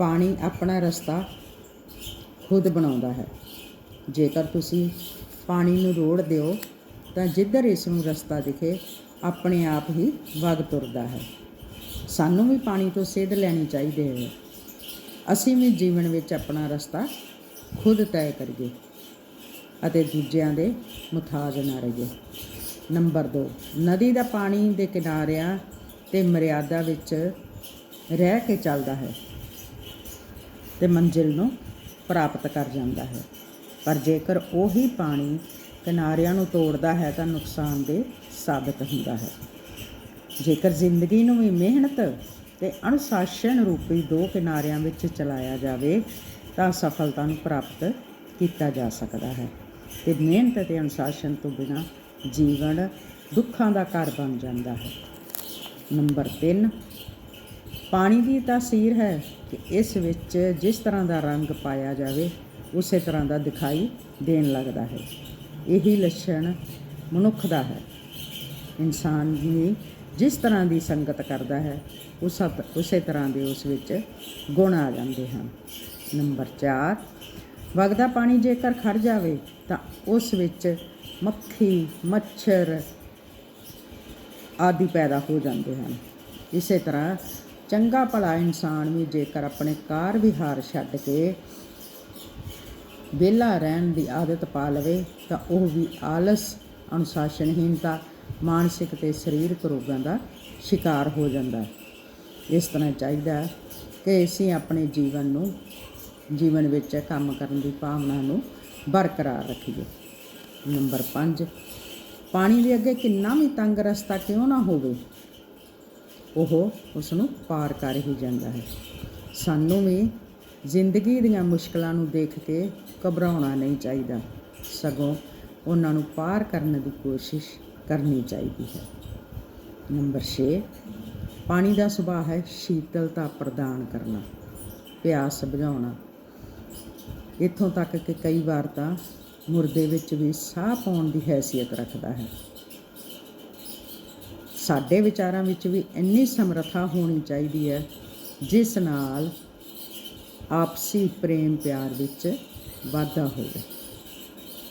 ਪਾਣੀ ਆਪਣਾ ਰਸਤਾ ਖੁਦ ਬਣਾਉਂਦਾ ਹੈ। ਜੇਕਰ ਤੁਸੀਂ ਪਾਣੀ ਨੂੰ ਰੋੜ ਦਿਓ, ਤਾਂ ਜਿੱਧਰ ਇਸ ਨੂੰ ਰਸਤਾ ਦਿਖੇ, ਆਪਣੇ ਆਪ ਹੀ ਵਗ ਤੁਰਦਾ ਹੈ। ਸਾਨੂੰ ਵੀ ਪਾਣੀ ਤੋਂ ਸੇਧ ਲੈਣੀ ਚਾਹੀਦੀ ਹੈ। ਅਸੀਂ ਵੀ ਜੀਵਨ ਵਿੱਚ ਆਪਣਾ ਰਸਤਾ ਖੁਦ ਤੈਅ ਕਰੀਏ ਅਤੇ ਦੂਜਿਆਂ ਦੇ ਮੁਤਾਜ ਨਾ ਰਹੀਏ। ਨੰਬਰ 2 ਨਦੀ ਦਾ ਪਾਣੀ ਦੇ ਕਿਨਾਰਿਆਂ ਤੇ ਮਰਿਆਦਾ ਵਿੱਚ ਰਹਿ ਕੇ ਚੱਲਦਾ ਹੈ। ਤੇ ਮੰਜ਼ਿਲ ਨੂੰ ਪ੍ਰਾਪਤ ਕਰ ਜਾਂਦਾ ਹੈ। ਪਰ ਜੇਕਰ ਉਹੀ ਪਾਣੀ ਕਿਨਾਰਿਆਂ ਨੂੰ ਤੋੜਦਾ ਹੈ ਤਾਂ ਨੁਕਸਾਨਦੇ ਸਾਬਤ ਹੁੰਦਾ ਹੈ। ਜੇਕਰ ਜ਼ਿੰਦਗੀ ਨੂੰ ਵੀ ਮਿਹਨਤ ਤੇ ਅਨੁਸ਼ਾਸਨ ਰੂਪੀ ਦੋ ਕਿਨਾਰਿਆਂ ਵਿੱਚ ਚਲਾਇਆ ਜਾਵੇ, ਤਾਂ ਸਫਲਤਾ ਨੂੰ ਪ੍ਰਾਪਤ ਕੀਤਾ ਜਾ ਸਕਦਾ ਹੈ ਤੇ ਮਿਹਨਤ ਤੇ ਅਨੁਸ਼ਾਸਨ ਤੋਂ ਬਿਨਾ ਜੀਵਨ ਦੁੱਖਾਂ ਦਾ ਘਰ ਬਣ ਜਾਂਦਾ ਹੈ। ਨੰਬਰ 3 ਪਾਣੀ ਦੀ ਤਾਸੀਰ ਹੈ ਕਿ ਇਸ ਵਿੱਚ ਜਿਸ ਤਰ੍ਹਾਂ ਦਾ ਰੰਗ ਪਾਇਆ ਜਾਵੇ, ਉਸੇ ਤਰ੍ਹਾਂ ਦਾ ਦਿਖਾਈ ਦੇਣ ਲੱਗਦਾ ਹੈ। ਇਹੀ ਲੱਛਣ ਮਨੁੱਖ ਦਾ ਹੈ। ਇਨਸਾਨ ਵੀ ਜਿਸ ਤਰ੍ਹਾਂ ਦੀ ਸੰਗਤ ਕਰਦਾ ਹੈ, ਉਸ ਉਸੇ ਤਰ੍ਹਾਂ ਦੇ ਉਸ ਵਿੱਚ ਗੁਣ ਆ ਜਾਂਦੇ ਹਨ। ਨੰਬਰ 4 ਵਗਦਾ ਪਾਣੀ ਜੇਕਰ ਖੜ ਜਾਵੇ, ਤਾਂ ਉਸ ਵਿੱਚ ਮੱਖੀ, ਮੱਛਰ ਆਦਿ ਪੈਦਾ ਹੋ ਜਾਂਦੇ ਹਨ। ਇਸੇ ਤਰ੍ਹਾਂ ਚੰਗਾ ਭਲਾ ਇਨਸਾਨ ਵੀ ਜੇਕਰ ਆਪਣੇ ਕਾਰ ਵਿਹਾਰ ਛੱਡ ਕੇ ਵਿਹਲਾ ਰਹਿਣ ਦੀ ਆਦਤ ਪਾ ਲਵੇ, ਤਾਂ ਉਹ ਵੀ ਆਲਸ ਅਨੁਸ਼ਾਸਨਹੀਨਤਾ ਮਾਨਸਿਕ ਤੇ ਸਰੀਰਕ ਰੋਗਾਂ ਦਾ ਸ਼ਿਕਾਰ ਹੋ ਜਾਂਦਾ ਹੈ। ਇਸ ਤਰ੍ਹਾਂ ਚਾਹੀਦਾ ਕਿ ਅਸੀਂ ਆਪਣੇ ਜੀਵਨ ਨੂੰ, ਜੀਵਨ ਵਿੱਚ ਕੰਮ ਕਰਨ ਦੀ ਭਾਵਨਾ ਨੂੰ ਬਰਕਰਾਰ ਰੱਖੀਏ। ਨੰਬਰ 5 ਪਾਣੀ ਦੇ ਅੱਗੇ ਕਿੰਨਾ ਵੀ ਤੰਗ ਰਸਤਾ ਕਿਉਂ ਨਾ ਹੋਵੇ? ਉਹ ਉਸ ਨੂੰ ਪਾਰ ਕਰ ਹੀ ਜਾਂਦਾ ਹੈ। ਸਾਨੂੰ ਵੀ ਜ਼ਿੰਦਗੀ ਦੀਆਂ ਮੁਸ਼ਕਲਾਂ ਨੂੰ ਦੇਖ ਕੇ ਘਬਰਾਉਣਾ ਨਹੀਂ ਚਾਹੀਦਾ। ਸਗੋਂ ਉਹਨਾਂ ਨੂੰ ਪਾਰ ਕਰਨ ਦੀ ਕੋਸ਼ਿਸ਼ ਕਰਨੀ ਚਾਹੀਦੀ ਹੈ। ਨੰਬਰ 6 ਪਾਣੀ ਦਾ ਸੁਭਾਅ ਹੈ ਸ਼ੀਤਲਤਾ ਪ੍ਰਦਾਨ ਕਰਨਾ, ਪਿਆਸ ਬੁਝਾਉਣਾ। ਇੱਥੋਂ ਤੱਕ ਕਿ ਕਈ ਵਾਰ ਤਾਂ ਮੁਰਦੇ ਵਿੱਚ ਵੀ ਸਾਹ ਪਾਉਣ ਦੀ ਹੈਸੀਅਤ ਰੱਖਦਾ ਹੈ। ਸਾਡੇ ਵਿਚਾਰਾਂ ਵਿੱਚ ਵੀ ਇੰਨੀ ਸਮਰੱਥਾ ਹੋਣੀ ਚਾਹੀਦੀ ਹੈ, ਜਿਸ ਨਾਲ ਆਪਸੀ ਪ੍ਰੇਮ ਪਿਆਰ ਵਿੱਚ ਵਾਧਾ ਹੋਵੇ।